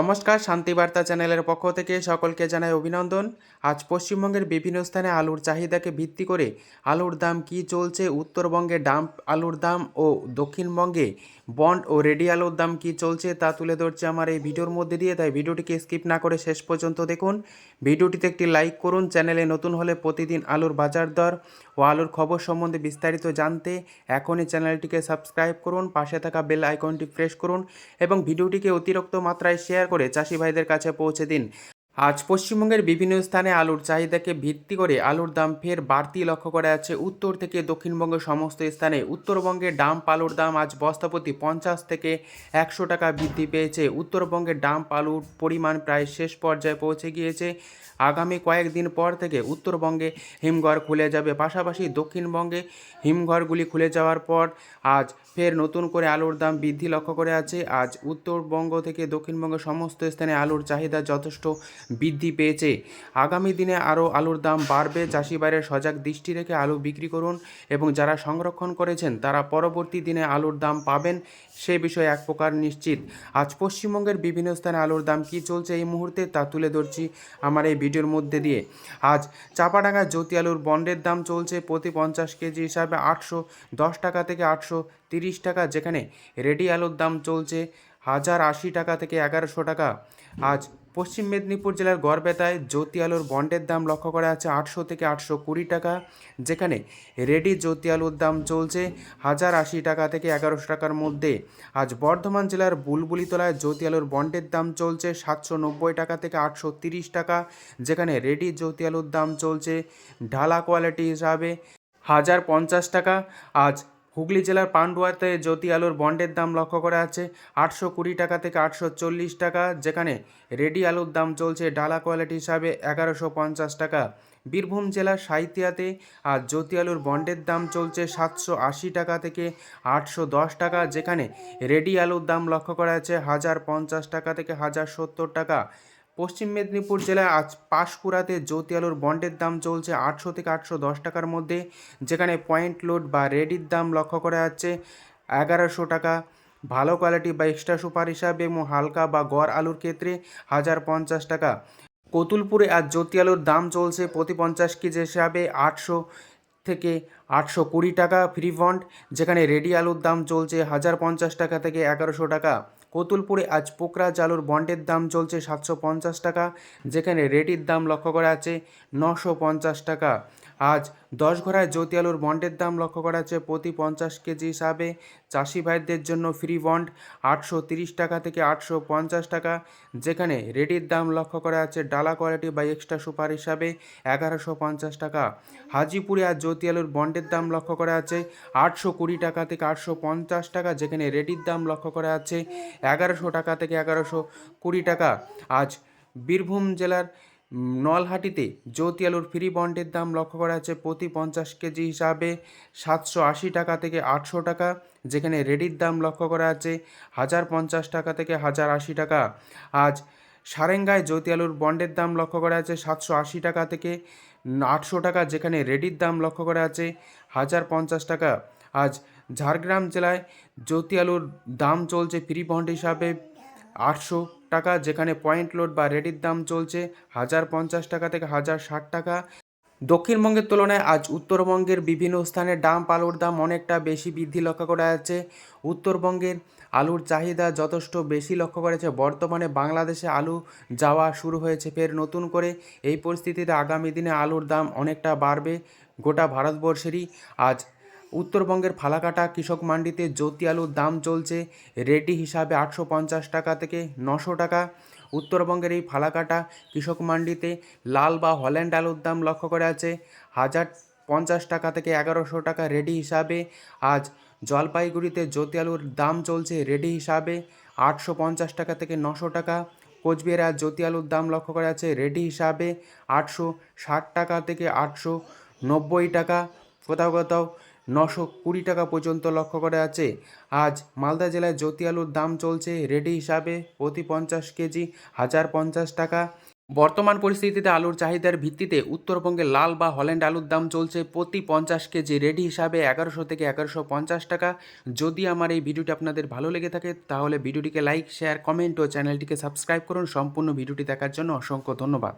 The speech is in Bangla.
নমস্কার শান্তিবার্তা চ্যানেলের পক্ষ থেকে সকলকে জানাই অভিনন্দন। আজ পশ্চিমবঙ্গের বিভিন্ন স্থানে আলুর চাহিদাকে ভিত্তি করে আলুর দাম কি চলছে, উত্তরবঙ্গে ডাম্প আলুর দাম ও দক্ষিণবঙ্গে বন্ড ও রেডি আলুর দাম কি চলছে তা তুলে ধরছে আমার এই ভিডিওর মধ্যে দিয়ে, তাই ভিডিওটিকে স্কিপ না করে শেষ পর্যন্ত দেখুন। ভিডিওটিতে একটি লাইক করুন, চ্যানেলে নতুন হলে প্রতিদিন আলুর বাজার দর ও আলুর খবর সম্বন্ধে বিস্তারিত জানতে এখনই চ্যানেলটিকে সাবস্ক্রাইব করুন, পাশে থাকা বেল আইকনটি প্রেস করুন এবং ভিডিওটিকে অতিরিক্ত মাত্রায় শেয়ার করে চাষি ভাইদের কাছে পৌঁছে দিন। আজ পশ্চিমবঙ্গের বিভিন্ন স্থানে আলুর চাহিদাকে ভিত্তি করে আলুর দাম ফের বাড়তি লক্ষ্য করা যাচ্ছে। উত্তর থেকে দক্ষিণবঙ্গের সমস্ত স্থানে উত্তরবঙ্গে ডাম্প আলুর দাম আজ বস্তাপতি পঞ্চাশ থেকে একশো টাকা বৃদ্ধি পেয়েছে। উত্তরবঙ্গে ডাম্প আলুর পরিমাণ প্রায় শেষ পর্যায়ে পৌঁছে গিয়েছে। আগামী কয়েকদিন পর থেকে উত্তরবঙ্গে হিমঘর খুলে যাবে। পাশাপাশি দক্ষিণবঙ্গে হিমঘরগুলি খুলে যাওয়ার পর আজ ফের নতুন করে আলুর দাম বৃদ্ধি লক্ষ্য করে আছে আজ উত্তরবঙ্গ থেকে দক্ষিণবঙ্গের সমস্ত স্থানে আলুর চাহিদা যথেষ্ট বৃদ্ধি পেয়েছে। আগামী দিনে আরও আলুর দাম বাড়বে। চাষি বাইরের সজাগ দৃষ্টি রেখে আলু বিক্রি করুন এবং যারা সংরক্ষণ করেছেন, তারা পরবর্তী দিনে আলুর দাম পাবেন সে বিষয়ে এক প্রকার নিশ্চিত। আজ পশ্চিমবঙ্গের বিভিন্ন স্থানে আলুর দাম কী চলছে এই মুহূর্তে তা তুলে ধরছি আমার এই ভিডিওর মধ্যে দিয়ে। আজ চাপাডাঙ্গা জ্যোতি আলুর বন্ডের দাম চলছে প্রতি পঞ্চাশ কেজি হিসাবে আটশো দশ টাকা থেকে আটশো তিরিশ টাকা, যেখানে রেডি আলুর দাম চলছে হাজার আশি টাকা থেকে এগারোশো টাকা। আজ পশ্চিম মেদিনীপুর জেলার গড়বেতায় জ্যোতি আলুর বন্ডের দাম লক্ষ্য করা আছে আটশো থেকে আটশো কুড়ি টাকা, যেখানে রেডি জ্যোতি আলুর দাম চলছে হাজার আশি টাকা থেকে এগারোশো টাকার মধ্যে। আজ বর্ধমান জেলার বুলবুলিতলায় জ্যোতি আলুর বন্ডের দাম চলছে সাতশো নব্বই টাকা থেকে আটশো তিরিশ টাকা, যেখানে রেডি জ্যোতি আলুর দাম চলছে ঢালা কোয়ালিটি হিসাবে হাজার পঞ্চাশ টাকা। আজ হুগলি জেলার পান্ডুয়াতে জ্যোতি আলুর বন্ডের দাম লক্ষ্য করা আছে আটশো কুড়ি টাকা থেকে আটশো চল্লিশ টাকা, যেখানে রেডি আলুর দাম চলছে ডালা কোয়ালিটি হিসাবে এগারোশো পঞ্চাশ টাকা। বীরভূম জেলার সাহিত্যাতে আর জ্যোতি আলুর বন্ডের দাম চলছে সাতশো আশি টাকা থেকে আটশো দশ টাকা, যেখানে রেডি আলুর দাম লক্ষ্য করা আছে হাজার পঞ্চাশ টাকা থেকে হাজার সত্তর টাকা। পশ্চিম মেদিনীপুর জেলায় আজ পাঁশকুড়াতে জ্যোতি আলুর বন্ডের দাম চলছে আটশো থেকে আটশো দশ টাকার মধ্যে, যেখানে পয়েন্ট লোড বা রেডির দাম লক্ষ্য করা যাচ্ছে এগারোশো টাকা। ভালো কোয়ালিটি বা এক্সট্রা সুপার হিসাবে এবং হালকা বা গড় আলুর ক্ষেত্রে হাজার পঞ্চাশ টাকা। কতুলপুরে আজ জ্যোতি আলুর দাম চলছে প্রতি পঞ্চাশ কেজি হিসাবে আটশো থেকে আটশো কুড়ি টাকা ফ্রি ফন্ড যেখানে রেডি আলুর দাম চলছে হাজার পঞ্চাশ টাকা থেকে এগারোশো টাকা। কতুলপুরে আজ পোকরা জালুর বন্ডের দাম চলছে সাতশো পঞ্চাশ টাকা, যেখানে রেটির দাম লক্ষ্য করা আছে নশো পঞ্চাশ টাকা। আজ দশ ঘোড়ায় জ্যোতি আলুর বন্ডের দাম লক্ষ্য করা আছে প্রতি পঞ্চাশ কেজি হিসাবে। চাষি ভাইদের জন্য ফ্রি বন্ড আটশো তিরিশ টাকা থেকে আটশো পঞ্চাশ টাকা, যেখানে রেডির দাম লক্ষ্য করা আছে ডালা কোয়ালিটি বা এক্সট্রা সুপার হিসাবে এগারোশো পঞ্চাশ টাকা। হাজিপুরে আজ জ্যোতি আলুর বন্ডের দাম লক্ষ্য করা আছে আটশো কুড়ি টাকা থেকে আটশো পঞ্চাশ টাকা, যেখানে রেডির দাম লক্ষ্য করা আছে এগারোশো টাকা থেকে এগারোশো কুড়ি টাকা। আজ বীরভূম জেলার নলহাটিতে জ্যোতি আলুর ফ্রি বন্ডের দাম লক্ষ্য করা আছে প্রতি পঞ্চাশ কেজি হিসাবে সাতশো আশি টাকা থেকে আটশো টাকা, যেখানে রেডির দাম লক্ষ্য করা আছে হাজার পঞ্চাশ টাকা থেকে হাজার আশি টাকা। আজ সারেঙ্গায় জ্যোতি আলুর বন্ডের দাম লক্ষ্য করা আছে সাতশো আশি টাকা থেকে আটশো টাকা, যেখানে রেডির দাম লক্ষ্য করা আছে হাজার পঞ্চাশ টাকা। আজ ঝাড়গ্রাম জেলায় জ্যোতি আলুর দাম চলছে ফ্রি বন্ড হিসাবে আটশো টাকা, যেখানে পয়েন্ট লোড বা রেডির দাম চলছে হাজার পঞ্চাশ টাকা থেকে হাজার ষাট টাকা। দক্ষিণবঙ্গের তুলনায় আজ উত্তরবঙ্গের বিভিন্ন স্থানে ডাম্প আলুর দাম অনেকটা বেশি বৃদ্ধি লক্ষ্য করা যাচ্ছে। উত্তরবঙ্গের আলুর চাহিদা যথেষ্ট বেশি লক্ষ্য করেছে বর্তমানে বাংলাদেশে আলু যাওয়া শুরু হয়েছে। ফের নতুন করে এই পরিস্থিতিতে আগামী দিনে আলুর দাম অনেকটা বাড়বে গোটা ভারতবর্ষেরই। আজ উত্তরবঙ্গের ফালাকাটা কৃষক মান্ডিতে জ্যোতি আলুর দাম চলছে। রেডি হিসাবে আটশো পঞ্চাশ টাকা থেকে নশো টাকা। উত্তরবঙ্গের এই ফালাকাটা কৃষক মান্ডিতে লাল বা হল্যান্ড আলুর দাম লক্ষ্য করে আছে হাজার পঞ্চাশ টাকা থেকে এগারোশো টাকা রেডি হিসাবে। আজ জলপাইগুড়িতে জ্যোতি আলুর দাম চলছে রেডি হিসাবে আটশো পঞ্চাশ টাকা থেকে নশো টাকা। কোচবিহারে আজ জ্যোতি আলুর দাম লক্ষ্য করা আছে রেডি হিসাবে আটশো ষাট টাকা থেকে আটশো নব্বই টাকা। কোথাও কোথাও নশো কুড়ি টাকা পর্যন্ত লক্ষ্য করে আছে। আজ মালদা জেলায় জ্যোতি আলুর দাম চলছে রেডি হিসাবে প্রতি পঞ্চাশ কেজি হাজার পঞ্চাশ টাকা। বর্তমান পরিস্থিতিতে আলুর চাহিদার ভিত্তিতে উত্তরবঙ্গে লাল বা হল্যান্ড আলুর দাম চলছে প্রতি পঞ্চাশ কেজি রেডি হিসাবে এগারোশো থেকে এগারোশো পঞ্চাশ টাকা। যদি আমার এই ভিডিওটি আপনাদের ভালো লেগে থাকে, তাহলে ভিডিওটিকে লাইক, শেয়ার, কমেন্ট ও চ্যানেলটিকে সাবস্ক্রাইব করুন। সম্পূর্ণ ভিডিওটি দেখার জন্য অসংখ্য ধন্যবাদ।